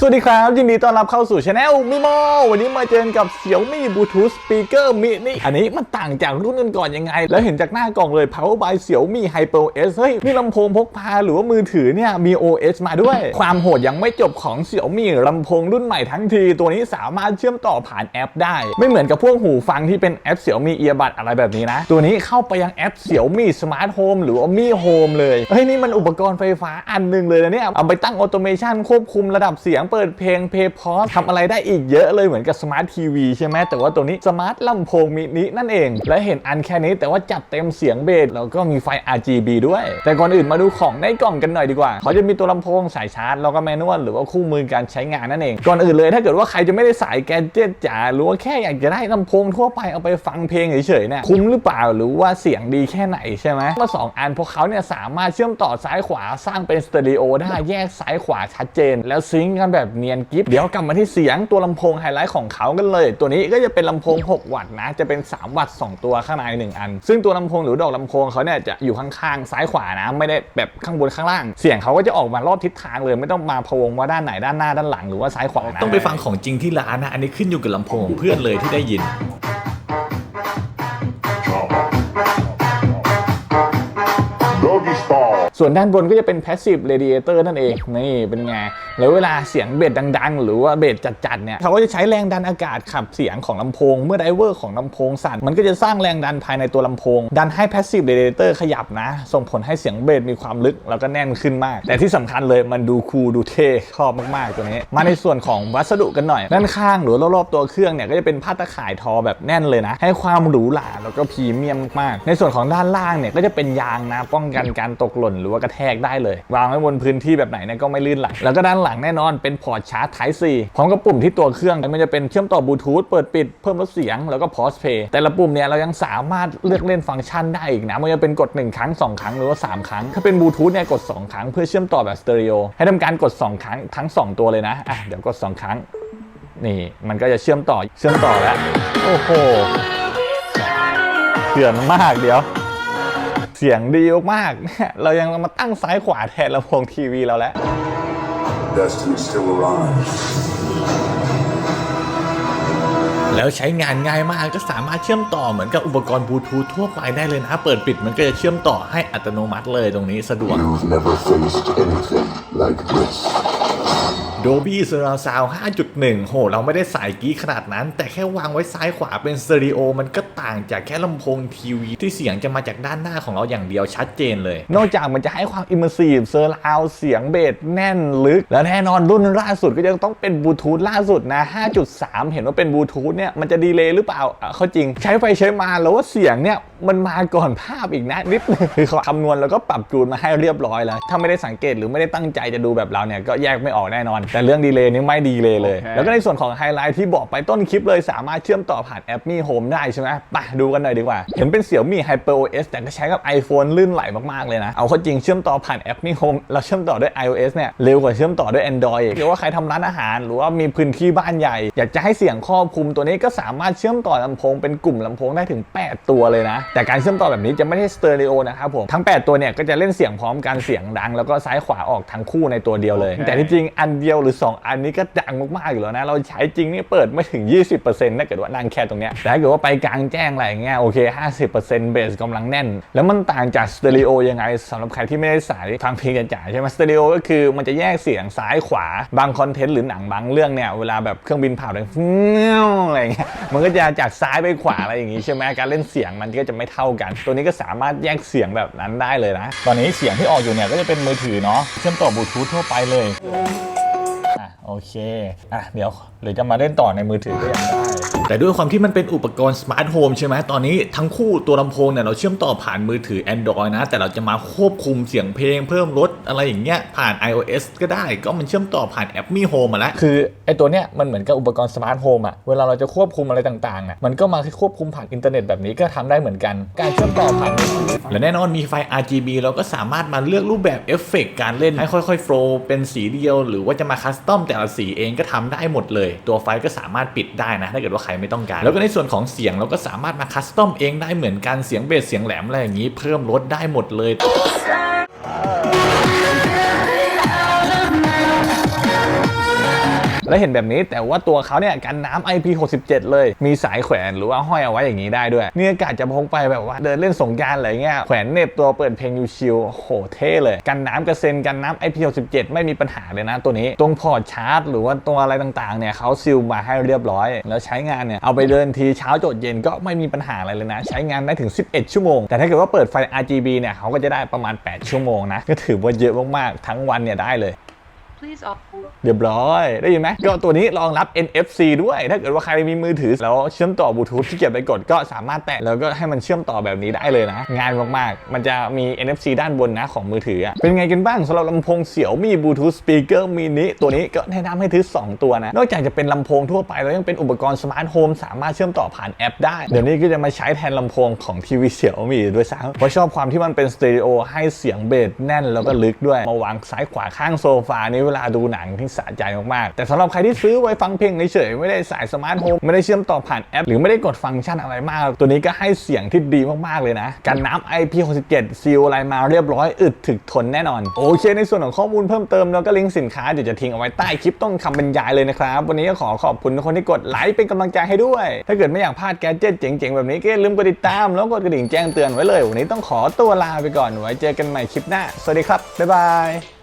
สวัสดีครับ ยินดีต้อนรับเข้าสู่ช anel มิโมวันนี้มาเจอกับ Xiaomi Bluetooth Speaker Mini อันนี้มันต่างจากรุ่นก่อนๆยังไง แล้วเห็นจากหน้ากล่องเลย Power by Xiaomi Hyper OS เฮ้ยนี่ลำโพงพกพาหรือว่ามือถือเนี่ยมี OS มาด้วย ความโหดยังไม่จบของ Xiaomi ลำโพงรุ่นใหม่ทั้งที ตัวนี้สามารถเชื่อมต่อผ่านแอปได้ ไม่เหมือนกับพวกหูฟังที่เป็นแอป Xiaomi Earbud อะไรแบบนี้นะ ตัวนี้เข้าไปยังแอป Xiaomi Smart Home หรือว่า Mi Home เลยเฮ้ยนี่มันอุปกรณ์ไฟฟ้าอันหนึ่งเลยนะเนี่ยเอาไปตั้งออโตเมชันควบคุมระดับเสียงเปิดเพลงเพย์พอสทำอะไรได้อีกเยอะเลยเหมือนกับสมาร์ททีวีใช่ไหมแต่ว่าตัวนี้สมาร์ทลำโพงมินินั่นเอง และเห็นอันแค่นี้แต่ว่าจัดเต็มเสียงเบสแล้วก็มีไฟ RGB ด้วย แต่ก่อนอื่นมาดูของในกล่องกันหน่อยดีกว่า เขาจะมีตัวลำโพงสายชาร์จแล้วก็แมนนวลหรือว่าคู่มือการใช้งานนั่นเอง ก่อนอื่นเลยถ้าเกิดว่าใครจะไม่ได้สายแกดเจิตจ๋าหรือว่าแค่อยากจะได้ลำโพงทั่วไปเอาไปฟังเพลงเฉยๆเนี่ยคุ้มหรือเปล่าหรือว่าเสียงดีแค่ไหนใช่ไหมมาสองอันพวกเขาเนี่ยสามารถเชื่อมต่อซ้ายขวาสร้างเป็นสเตอริโอได้แยกซ้ายขวาชัดเจน แล้วซิงกันแบบเนียนกิฟเดี๋ยวกลับมาที่เสียงตัวลำโพงไฮไลท์ของเขากันเลย ตัวนี้ก็จะเป็นลำโพง 6 วัตต์นะ จะเป็น 3 วัตต์ 2 ตัวข้างใน 1 อัน ซึ่งตัวลำโพงหรือดอกลำโพงเขาเนี่ยจะอยู่ข้างๆ ซ้ายขวานะ ไม่ได้แบบข้างบนข้างล่าง เสียงเขาก็จะออกมารอบทิศทางเลย ไม่ต้องมาพวงว่าด้านไหนด้านหน้าด้านหลังหรือว่าซ้ายขวานะต้องไปฟังของจริงที่ร้านนะ อันนี้ขึ้นอยู่กับลำโพงเพื่อนเลยที่ได้ยิน ส่วนด้านบนก็จะเป็น passive radiator นั่นเองนี่เป็นไงแล้วเวลาเสียงเบสดังๆ หรือว่าเบสจัดๆเนี่ยเขาก็จะใช้แรงดันอากาศขับเสียงของลำโพง เมื่อไดเวอร์ของลำโพงสั่นมันก็จะสร้างแรงดันภายในตัวลำโพง ดันให้ passive radiator ขยับนะ ส่งผลให้เสียงเบสมีความลึกแล้วก็แน่นขึ้นมาก แต่ที่สำคัญเลยมันดูคูลดูเท่ชอบมากๆตัวนี้ มาในส่วนของวัสดุกันหน่อย ด้านข้างหรือรอบๆตัวเครื่องเนี่ยก็จะเป็นผ้าตะข่ายทอแบบแน่นเลยนะ ให้ความหรูหราแล้วก็พรีเมียมมากๆในส่วนของด้านล่างเนี่ยก็จะเป็นยางนะป้องกันการตกหล่นหรือว่ากระแทกได้เลยวางไว้บนพื้นที่แบบไหนเนี่ยก็ไม่ลื่นไหลแล้วก็ด้านหลังแน่นอนเป็นพอร์ตชาร์จ Type C พร้อมกับปุ่มที่ตัวเครื่องมันจะเป็นเชื่อมต่อบลูทูธเปิดปิดเพิ่มลดเสียงแล้วก็พอสเพย์แต่ละปุ่มเนี่ยเรายังสามารถเลือกเล่นฟังก์ชันได้อีกนะมันจะเป็นกด 1 ครั้ง 2 ครั้งหรือว่า 3 ครั้ง ถ้าเป็นบลูทูธเนี่ยกด 2 ครั้งเพื่อเชื่อมต่อแบบสเตอริโอให้ทำการกด 2 ครั้งทั้ง 2 ตัวเลยนะอะเดี๋ยวกด 2 ครั้ง นี่มันก็จะเชื่อมต่อเชื่อมต่อแล้ว โอ้โหเถื่อนมากเดี๋ยว เสียงดีมากๆเนี่ยเรายังมาตั้งซ้ายขวาแทนลำโพงทีวีเราแล้ว Destiny still arrives. แล้วใช้งานง่ายมากก็สามารถเชื่อมต่อเหมือนกับอุปกรณ์บลูทูธทั่วไปได้เลยนะ เปิดปิดมันก็จะเชื่อมต่อให้อัตโนมัติเลยตรงนี้สะดวก You've never faced anything like this. Dolby Surround Sound 5.1 โห เราไม่ได้สายกี้ขนาดนั้น แต่แค่วางไว้ซ้ายขวาเป็นสเตอริโอมันก็ต่างจากแค่ลำโพงทีวี ที่เสียงจะมาจากด้านหน้าของเราอย่างเดียวชัดเจนเลย นอกจากมันจะให้ความอิมเมอร์ซีฟเซอร์ราวเสียงเบสแน่นลึก และแน่นอนรุ่นล่าสุดก็ยังต้องเป็นบลูทูธล่าสุดนะ 5.3 เห็นว่าเป็นบลูทูธเนี่ยมันจะดีเลย์หรือเปล่าเขาจริง ใช้ไปใช้มาแล้วว่าเสียงเนี่ยมันมาก่อนภาพอีกนะนิดนึงคือเขาคำนวณแล้วก็ปรับจูนมาให้เรียบร้อยแล้วถ้าไม่ได้สังเกตหรือไม่ได้ตั้งใจจะดูแบบเราเนี่ยก็แยกไม่ออกแน่นอนแต่เรื่องดีเลย์นี่ไม่ดีเลยเลย แล้วก็ในส่วนของไฮไลท์ที่บอกไปต้นคลิปเลยสามารถเชื่อมต่อผ่านแอปมี่โฮมได้ใช่ไหมไปดูกันหน่อยดีกว่า เห็นเป็นเสี่ยวมี่ Hyper OS แต่ก็ใช้กับ iPhone ลื่นไหลมากๆเลยนะ เอาเข้าจริงเชื่อมต่อผ่านแอปมี่โฮมเราเชื่อมต่อด้วย iOS เนี่ยเร็วกว่าเชื่อมต่อด้วย Android อีกหรือว่าใครทำร้านอาหาร หรือว่ามีพื้นที่บ้านใหญ่ อยากจะให้เสียงครอบคลุมตัวนี้ก็สามารถเชื่อมต่อลำโพงเป็นกลุ่มลำโพงได้ถึง 8 ตัวเลยนะ แต่การเชื่อมต่อแบบนี้จะไม่ใช่สเตอริโอนะครับผมทั้ง 8 ตัวเนี่ยก็จะเล่นเสียงพร้อมกันเสียงดัง แล้วก็ซ้ายขวาออกทั้งคู่ในตัวเดียวเลย แต่ที่จริงอันเดียวหรือ 2 อันนี้ก็ดังมากๆอยู่แล้วนะ เราใช้จริงนี่เปิดไม่ถึง 20%ถ้าเกิดว่านั่งแค่ตรงเนี้ยแต่ถ้าเกิดว่าไปกลางแจ้งอะไรอย่างเงี้ยโอเค 50%เบสกำลังแน่น แล้วมันต่างจากสเตอริโอยังไงสำหรับใครที่ไม่ได้สายฟังเพลงจ๋าใช่ไหมสเตอริโอก็คือมันจะแยกเสียงซ้ายขวาบางคอนเทนต์หรือหนังบางเรื่องเนี่ยเวลาแบบเครื่องบินผ่านเลยฟิวอะไรเงี้ยมันก็จะจากซ้ายไปขวาอะไรอย่างงี้ใช่ไหมการเล่นเสียงมันก็จะไม่เท่ากัน ตัวนี้ก็สามารถแยกเสียงแบบนั้นได้เลยนะ ตอนนี้เสียงที่ออกอยู่เนี่ยก็จะเป็นมือถือเนาะเชื่อมต่อบลูทูธทั่วไปเลย โอเค อะ เดี๋ยวหรือจะมาเล่นต่อในมือถือก็ยังได้ แต่ด้วยความที่มันเป็นอุปกรณ์สมาร์ทโฮมใช่ไหมตอนนี้ทั้งคู่ตัวลำโพงเนี่ยเราเชื่อมต่อผ่านมือถือ Android นะ แต่เราจะมาควบคุมเสียงเพลงเพิ่มลดอะไรอย่างเงี้ยผ่าน iOS ก็ได้ก็มันเชื่อมต่อผ่านแอปมีโฮมมาแล้ว คือไอ้ตัวเนี้ยมันเหมือนกับอุปกรณ์สมาร์ทโฮมอะเวลาเราจะควบคุมอะไรต่างๆอะมันก็มาควบคุมผ่านอินเทอร์เน็ตแบบนี้ก็ทำได้เหมือนกัน การเชื่อมต่อผ่านมือถือและแน่นอนมีไฟ RGB เราก็สามารถมาเลือกรูปแบบเอฟเฟกต์การเล่นให้ค่อยๆโฟล์เป็นสีเดียว หรือว่าจะมาคัสตอมแต่ละสีเองก็ทำได้หมดเลย ตัวไฟก็สามารถปิดได้นะถ้าเกิดว่าใครไม่ต้องการ แล้วก็ในส่วนของเสียงเราก็สามารถมาคัสตอมเองได้เหมือนกันเสียงเบสเสียงแหลมอะไรอย่างนี้ เพิ่มลดได้หมดเลย แล้วเห็นแบบนี้แต่ว่าตัวเขาเนี่ยกันน้ำ IP67 เลย มีสายแขวนหรือว่าห้อยเอาไว้อย่างนี้ได้ด้วยเนี่ยกะจะพกไปแบบว่าเดินเล่นสงกรารอะไรเงี้ยแขวนเน็บตัวเปิดเพลงยูชิลโหเท่เลย กันน้ำกระเซ็นกันน้ำ IP67 ไม่มีปัญหาเลยนะตัวนี้ตรงพอร์ตชาร์จ หรือว่าตัวอะไรต่างๆเนี่ยเขาซิลมาให้เรียบร้อย แล้วใช้งานเนี่ยเอาไปเดินทีเช้าจดเย็นก็ไม่มีปัญหาอะไรเลยนะ ใช้งานได้ถึง 11 ชั่วโมง แต่ถ้าเกิดว่าเปิดไฟ RGB เนี่ยเขาก็จะได้ประมาณ 8 ชั่วโมงนะก็ถือว่าเยอะมากๆทั้งวันเนี่ยได้เลย Please off. เรียบร้อย ได้ยินไหมก็ตัวนี้รองรับ NFC ด้วย ถ้าเกิดว่าใครมีมือถือ แล้วเชื่อมต่อบลูทูธที่เกียบไปกดก็สามารถแตะแล้วก็ให้มันเชื่อมต่อแบบนี้ได้เลยนะง่ายมากๆ มันจะมี NFC ด้านบนนะของมือถือ เป็นไงกันบ้างสำหรับลำโพงเสี่ยวมีบลูทูธสปีกเกอร์มินิตัวนี้ก็แนะนำให้ถือ 2 ตัวนะ นอกจากจะเป็นลำโพงทั่วไปแล้วยังเป็นอุปกรณ์สมาร์ทโฮมสามารถเชื่อมต่อผ่านแอปได้ เดี๋ยวนี้ก็จะมาใช้แทนลำโพงของทีวีเสี่ยวมีด้วยซ้ำเพราะชอบความที่มันเป็นสเตอริโอให้เสียงเบสแน่นแล้วก็ลึกด้วยมาวางซ้ายขวาข้างโซฟานี้เวลาดูหนังที่สะใจมากๆ แต่สำหรับใครที่ซื้อไว้ฟังเพลงเฉยๆไม่ได้สายสมาร์ทโฮมไม่ได้เชื่อมต่อผ่านแอป หรือไม่ได้กดฟังก์ชันอะไรมาก ตัวนี้ก็ให้เสียงที่ดีมากๆเลยนะ กันน้ำ IP67 ซีลอะไรมาเรียบร้อยอึดถึกทนแน่นอน โอเค ในส่วนของข้อมูลเพิ่มเติมแล้วก็ลิงก์สินค้าเดี๋ยวจะทิ้งเอาไว้ใต้คลิปต้องคำบรรยายเลยนะครับวันนี้ก็ขอขอบคุณทุกคนที่กดไลค์เป็นกำลังใจให้ด้วย ถ้าเกิดไม่อยากพลาดแกเจิตเจ๋งๆแบบนี้ก็อย่าลืมกดติดตามแล้วกดกระดิ่งแจ้งเตือนไว้เลยวันนี้ต้องขอตัวลาไปก่อนไว้เจอกันใหม่คลิปหน้าสวัสดีครับบ๊ายบาย